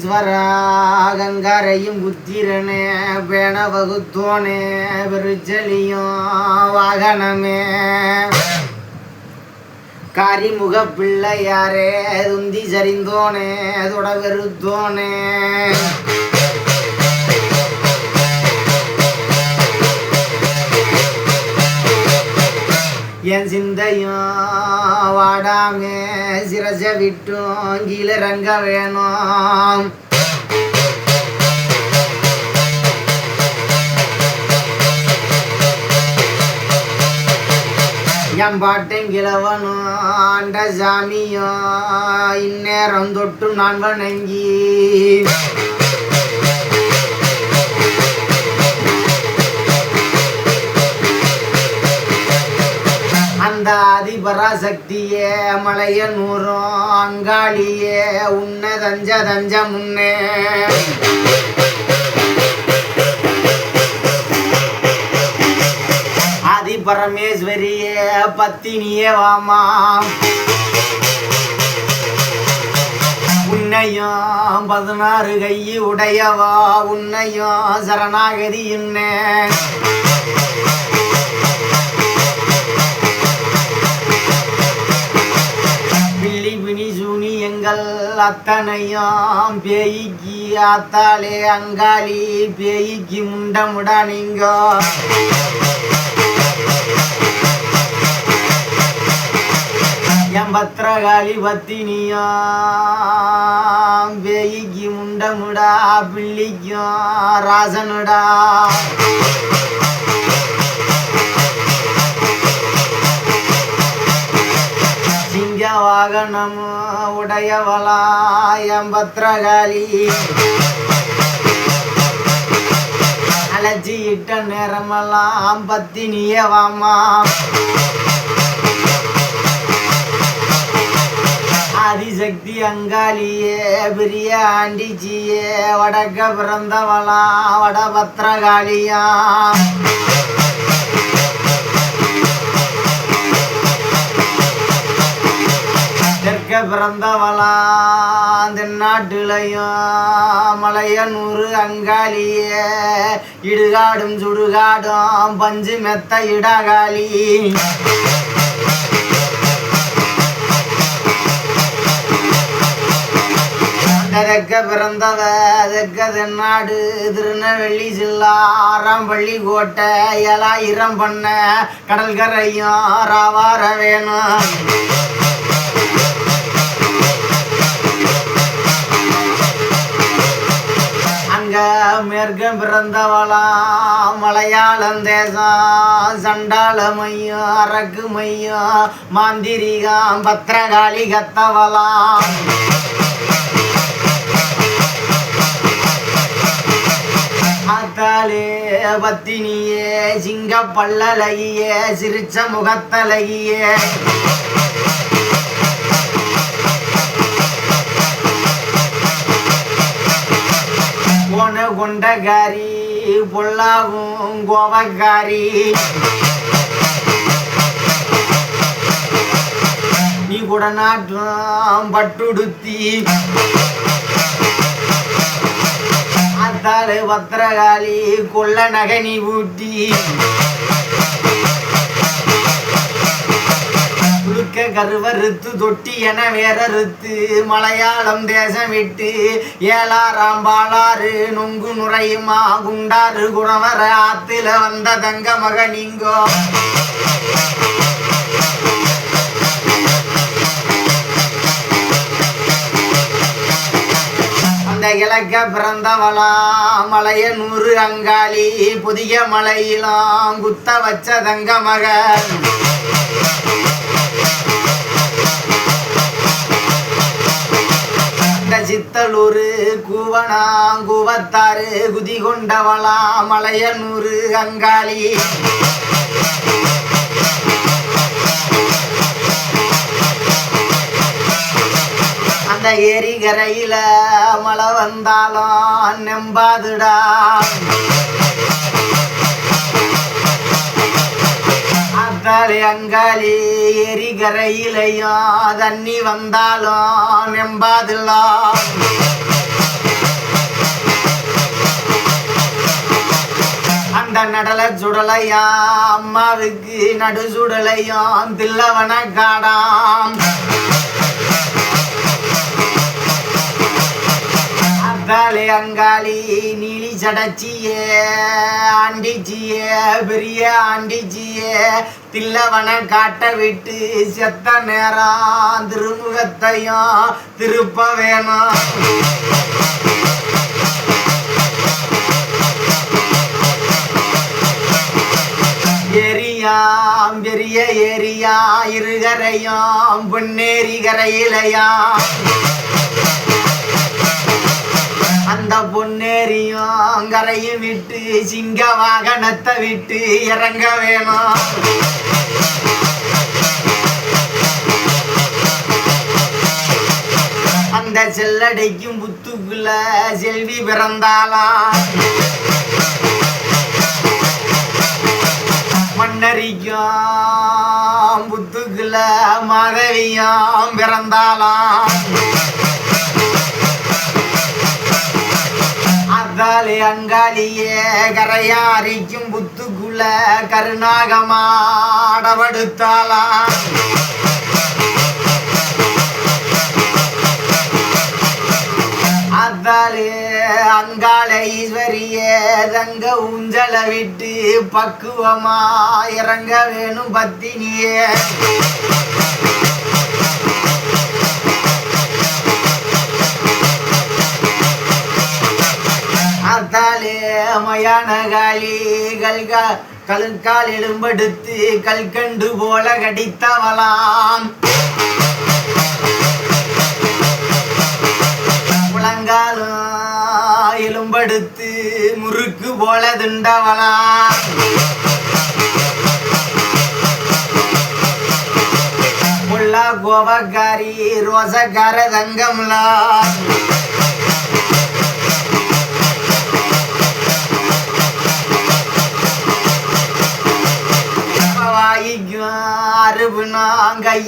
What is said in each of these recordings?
ஈஸ்வரா கங்கரையும் புத்திரனே பேண வகுத்தோனே பெருச்சலியும் வாகனமே. காரிமுக பிள்ளையாரே துந்தி சரிந்தோனே தொட என் சிந்தையும் வாடாங்க. சிரச விட்டும். கீழே ரங்க வேணும். என் பாட்டன் கிழவனும் ஆண்ட சாமியும் இந்நேரம் தொட்டு நான் வணங்கி. அந்த பராசக்தியே மலைய நூறும் அங்காளியே உன்ன தஞ்ச தஞ்ச முன்னே. ஆதி பரமேஸ்வரியே பத்தினியே வாமா. உன்னையும் பதினாறு கையுடையவா உன்னையும் சரணாகதி என்ன சூனி எங்கள் அத்தனையும் பேய்க்கு அத்தாலே அங்காளி பேய்க்கு முண்டமுடா நீங்க என் பத்திரகாளி பத்தினியா பேய்க்கு முண்டமுடா பிள்ளிக்கும் ராசனுடா. வாகனம் உடையவளாயம் என் பத்திரகாளி இட்ட நேரமெல்லாம் பத்தினிய வாமா ஆதிசக்தி அங்காளியே பெரிய ஆண்டிஜியே வடக்க பிறந்தவளா வடபத்திரகாளியா தெற்க பிறந்தவளா தென்னாட்டுலையும் மலையனூறு அங்காளியே. இடுகாடும் சுடுகாடும் பஞ்சு மெத்த இடகாளி. தெக்க பிறந்தவ தெக்க தென்னாடு திருநெல்வேலி ஜில்லா ஆறாம்பள்ளி கோட்டை எலாயிரம் பண்ண கடல்கரையும் ராவார வேணும் மேற்க பிறந்தவளா மலையாளம் தேசம் சண்டாள மையம் அரக்கு மையம் மாந்திரிகம் பத்திரகாளி கத்தவலாம் ஆத்தாளே பத்தினியே சிங்க பல்லழகியே சிரிச்ச முகத்தலகிய போன கொண்டகாரி பொல்லாகும் கோபக்காரி நீ கூட நாட்டம் பட்டுடுத்தி. அத்தாளு பத்திரகாளி கொள்ள நகை நீ ஊட்டி. கருவறுத்து தொட்டி என வேற ருத்து. மலையாளம் தேசம் விட்டு ஏழாறாம் பாலாறு நொங்கு நுரையுமா குண்டாறு குணவர ஆத்துல வந்த தங்க மக நீங்கோ. அந்த கிழக்க மலைய நூறு அங்காளி புதிய மலையிலாம் குத்த வச்ச தங்க மகன். இந்த கூவனாங்குவத்தாறு குதி கொண்டவளா மலையனூறு அங்காளி அந்த ஏரிகரையில மழை வந்தாலும் நெம்பாதுடா. அங்காலே அங்காலே எரிகரையிலையா தண்ணி வந்தாலும் நெம்பாதில்லா அந்த நடல சுடலையா அம்மாவுக்கு நடு சுடலையும் தில்லவன காடாம். அங்காளி அங்காளி நீ ஜடச்சியே ஆண்டிச்சியே பெரிய ஆண்டிச்சியே தில்லவனை காட்ட விட்டு செத்த நேரம் திருமுகத்தையும் திருப்ப வேணும். ஏரியாம் பெரிய ஏரியா இருகரையாம் பொன்னேரி கரையிலையாம். அந்த பொன்னேரியும் அங்கரையும் விட்டு சிங்க வாகனத்தை விட்டு இறங்க வேணும். அந்த செல்லடைக்கும் புத்துக்குள்ள செல்வி பிறந்தாலாம் மன்னரிக்கும் புத்துக்குள்ள மாதவியும் பிறந்தாலாம் அங்காளி அங்காளியே கரையாரிக்கும் புத்துக்குள்ள கருணாகமாடவடுத்தாளா அத்தாலே அங்காள ஈஸ்வரியே தங்க ஊஞ்சல விட்டு பக்குவமா இறங்க வேணும் பத்தினியே. அத்தாலே மயான காளி கல்கா கல்கால் எலும்பெடுத்து கல்கண்டு போல கடித்தவளாம். முழங்காலும் எலும்பெடுத்து முறுக்கு போல திண்டவளாம். முல்லா கோபக்காரி ரோசக்கார தங்கம்லாம்.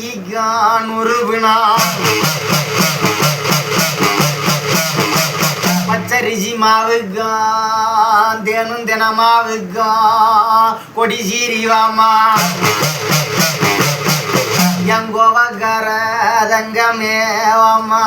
கையான் நுறுபுனா பச்சரிசி மாவுக்கான் தேனும் தினமாவுக்கான் கொடி சீரிவாமா எங்கோவக்கார தங்கமேவாமா.